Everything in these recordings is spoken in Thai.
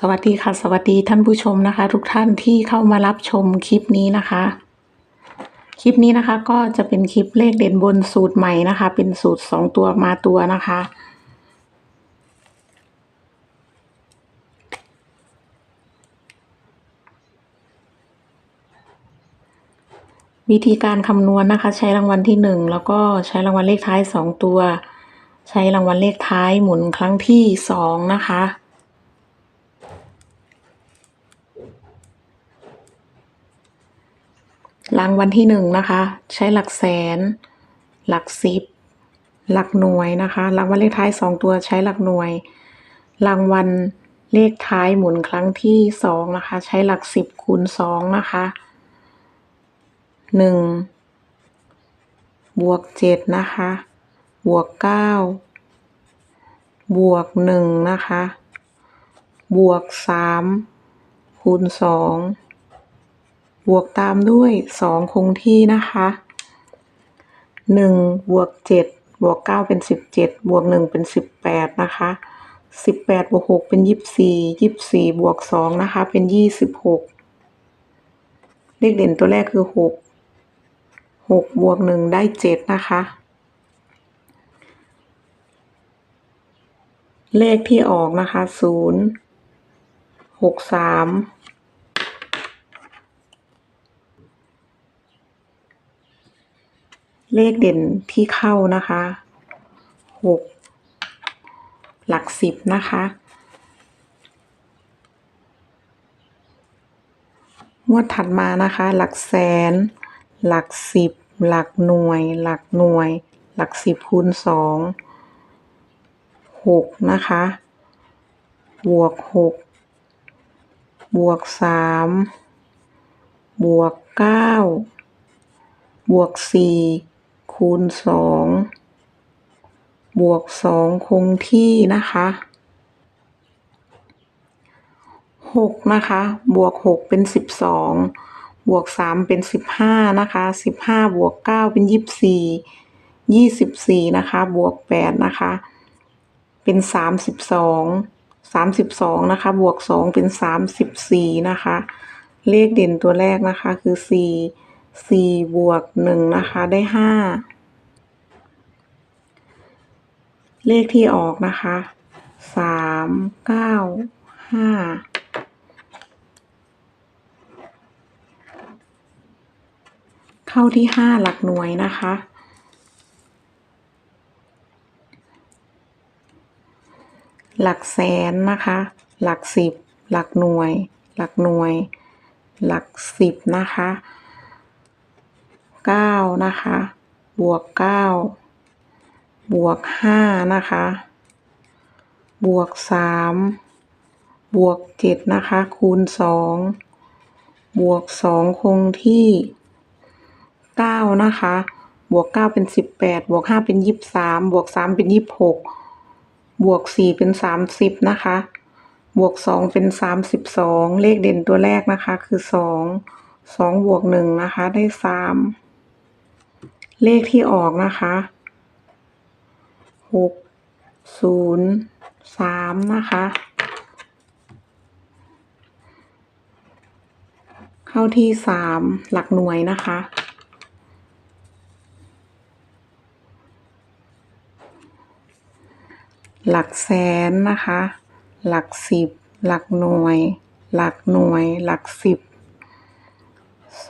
สวัสดีค่ะ สวัสดีท่านผู้ชมนะคะ ทุกท่านที่เข้ามารับชมคลิปนี้นะคะ คลิปนี้นะคะก็จะเป็นคลิปเลขเด่นบนสูตรใหม่นะคะ เป็นสูตรสองตัวมาตัวนะคะ วิธีการคำนวณนะคะ ใช้รางวัลที่หนึ่งแล้วก็ใช้รางวัลเลขท้ายสองตัว ใช้รางวัลเลขท้ายหมุนครั้งที่สองนะคะ รางวัลที่หนึ่งนะคะ ใช้หลักแสน หลักสิบ หลักหน่วยนะคะ รางวัลเลขท้ายสองตัวใช้หลักหน่วย รางวัลเลขท้ายหมุนครั้งที่สองนะคะ ใช้หลักสิบคูณสองนะคะหนึ่งบวกเจ็ดนะคะ บวกเก้าบวกหนึ่งนะคะ บวกสามคูณสอง บวกตามด้วย 2 คงที่นะคะ 1 บวก 7 บวก 9 เป็น 17 บวก 1 เป็น 18 นะคะ 18 บวก 6 เป็น 24 24 บวก 2 นะคะ เป็น 26 เลขเด่นตัวแรกคือ 6 6 บวก 1 ได้ 7 นะคะ เลขที่ออกนะคะ 0 6 3 เลขเด่นที่เข้านะคะหกหลักสิบนะคะงวดถัดมานะคะ หลักแสน หลักสิบ หลักหน่วย หลักหน่วย หลักสิบคูณสองหกนะคะบวกหกบวกสามบวกเก้าบวกสี่ คูณสองบวกสองคงที่นะคะหกนะคะ บวกหกเป็นสิบสองบวกสามเป็นสิบห้านะคะสิบห้าบวกเก้าเป็นยี่สิบสี่ยี่สิบสี่นะคะ บวกแปดนะคะ เป็นสามสิบสองสามสิบสองนะคะ บวกสองเป็นสามสิบสี่นะคะ เลขเด่นตัวแรกนะคะคือสี่ สี่บวกหนึ่งนะคะได้ห้าเลขที่ออกนะคะสามเก้าห้าเข้าที่ห้าหลักหน่วยนะคะหลักแสนนะคะ หลักสิบ หลักหน่วย หลักหน่วย หลักสิบนะคะ เก้านะคะ บวกเก้าบวกห้านะคะ บวกสามบวกเจ็ดนะคะ คูณสองบวกสองคงที่เก้านะคะ บวกเก้าเป็นสิบแปดบวกห้าเป็นยี่สิบสามบวกสามเป็นยี่สิบหกบวกสี่เป็นสามสิบนะคะบวกสองเป็นสามสิบสองเลขเด่นตัวแรกนะคะ คือสองสองบวกหนึ่งนะคะ ได้สาม เลขที่ออกนะคะหกศูนย์สามนะคะ เข้าที่สามหลักหน่วยนะคะ หลักแสนนะคะ หลักสิบ หลักหน่วย หลักหน่วย หลักสิบ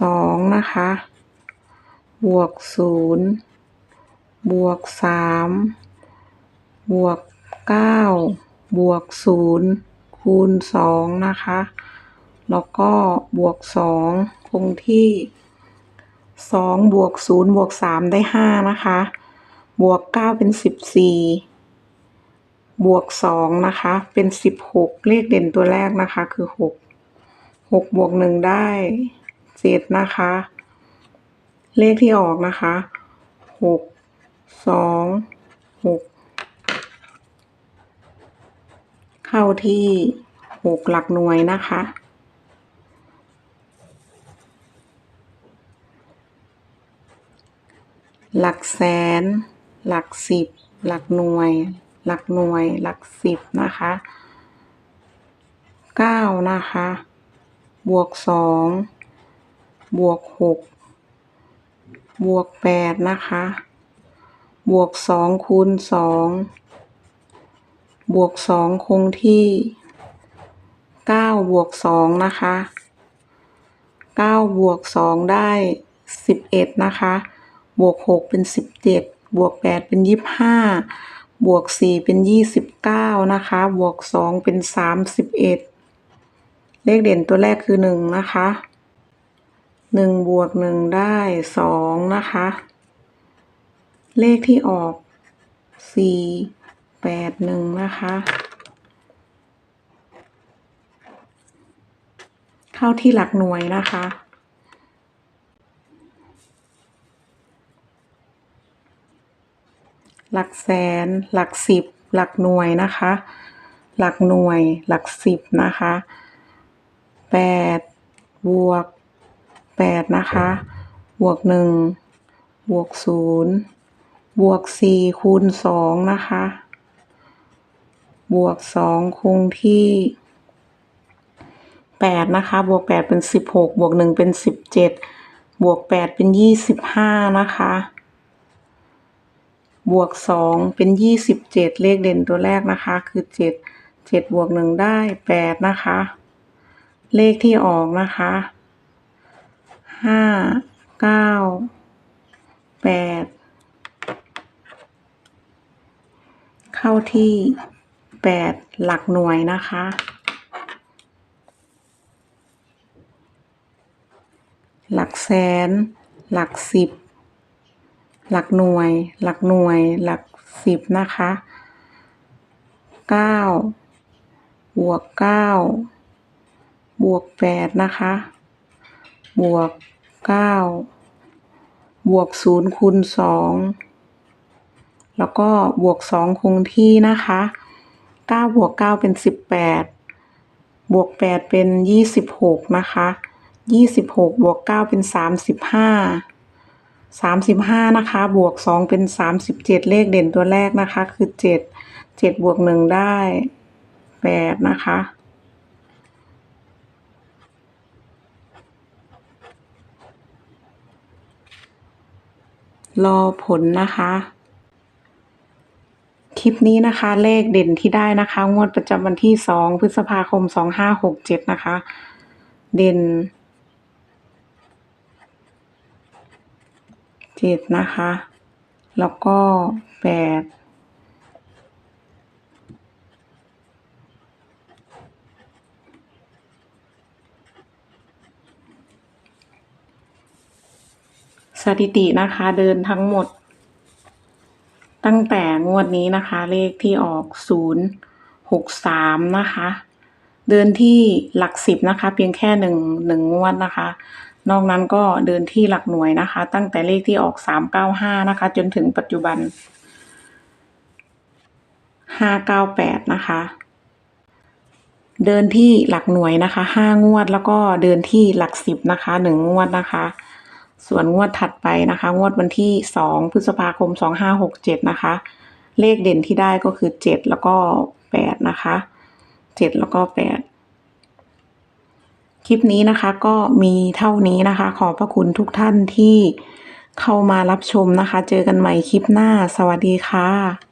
สองนะคะ บวกศูนย์บวกสามบวกเก้าบวกศูนย์คูณสองนะคะ แล้วก็บวกสองคงที่สองบวกศูนย์บวกสามได้ห้านะคะ บวกเก้าเป็นสิบสี่บวกสองนะคะ เป็นสิบหกเลขเด่นตัวแรกนะคะคือหกหกบวกหนึ่งได้เจ็ดนะคะ เลขที่ออกนะคะหกสองหกเข้าที่หกหลักหน่วยนะคะ หลักแสน หลักสิบ หลักหน่วย หลักหน่วย หลักสิบนะคะเก้านะคะ บวกสองบวกหก บวกแปดนะคะ บวกสองคูณสองบวกสองคงที่เก้าบวกสองนะคะเก้าบวกสองได้สิบเอ็ดนะคะ บวกหกเป็นสิบเจ็ดบวกแปดเป็นยี่สิบห้าบวกสี่เป็นยี่สิบเก้านะคะ บวกสองเป็นสามสิบเอ็ดเลขเด่นตัวแรกคือหนึ่งนะคะ หนึ่งบวกหนึ่งได้สองนะคะ เลขที่ออกสี่แปดหนึ่งนะคะ เข้าที่หลักหน่วยนะคะหลักแสน หลักสิบ หลักหน่วยนะคะ หลักหน่วย หลักสิบนะคะแปดบวก แปดนะคะ บวกหนึ่งบวกศูนย์บวกสี่คูณสองนะคะ บวกสองคงที่แปดนะคะ บวกแปดเป็นสิบหกบวกหนึ่งเป็นสิบเจ็ดบวกแปดเป็นยี่สิบห้านะคะ บวกสองเป็นยี่สิบเจ็ดเลขเด่นตัวแรกนะคะ คือเจ็ดเจ็ดบวกหนึ่งได้แปดนะคะ เลขที่ออกนะคะ ห้าเก้าแปดเข้าที่แปดหลักหน่วยนะคะ หลักแสน หลักสิบ หลักหน่วย หลักหน่วย หลักสิบนะคะเก้าบวกเก้าบวกแปดนะคะ บวกเก้าบวกศูนย์คูณสองแล้วก็บวกสองคงที่นะคะเก้าบวกเก้าเป็นสิบแปดบวกแปดเป็นยี่สิบหกนะคะยี่สิบหกบวกเก้าเป็นสามสิบห้าสามสิบห้านะคะ บวกสองเป็นสามสิบเจ็ดเลขเด่นตัวแรกนะคะ คือเจ็ดเจ็ดบวกหนึ่งได้แปดนะคะ รอผลนะคะ คลิปนี้นะคะ เลขเด่นที่ได้นะคะ งวดประจำวันที่สองพฤษภาคมสองห้าหกเจ็ดนะคะ เด่นเจ็ดนะคะ แล้วก็แปด สถิตินะคะเดินทั้งหมด ตั้งแต่งวดนี้นะคะ เลขที่ออกศูนย์หกสามนะคะ เดินที่หลักสิบนะคะ เพียงแค่หนึ่งหนึ่งงวดนะคะ นอกนั้นก็เดินที่หลักหน่วยนะคะ ตั้งแต่เลขที่ออกสามเก้าห้านะคะ จนถึงปัจจุบันห้าเก้าแปดนะคะเดินที่หลักหน่วยนะคะห้างวดแล้วก็เดินที่หลักสิบนะคะหนึ่งงวดนะคะ ส่วนงวดถัดไปนะคะ งวดวันที่ 2 พฤษภาคม 2567 นะคะ เลขเด่นที่ได้ก็คือ 7 แล้วก็ 8 นะคะ 7 แล้วก็ 8 คลิปนี้นะคะก็มีเท่านี้นะคะ ขอบพระคุณทุกท่านที่เข้ามารับชมนะคะ เจอกันใหม่คลิปหน้า สวัสดีค่ะ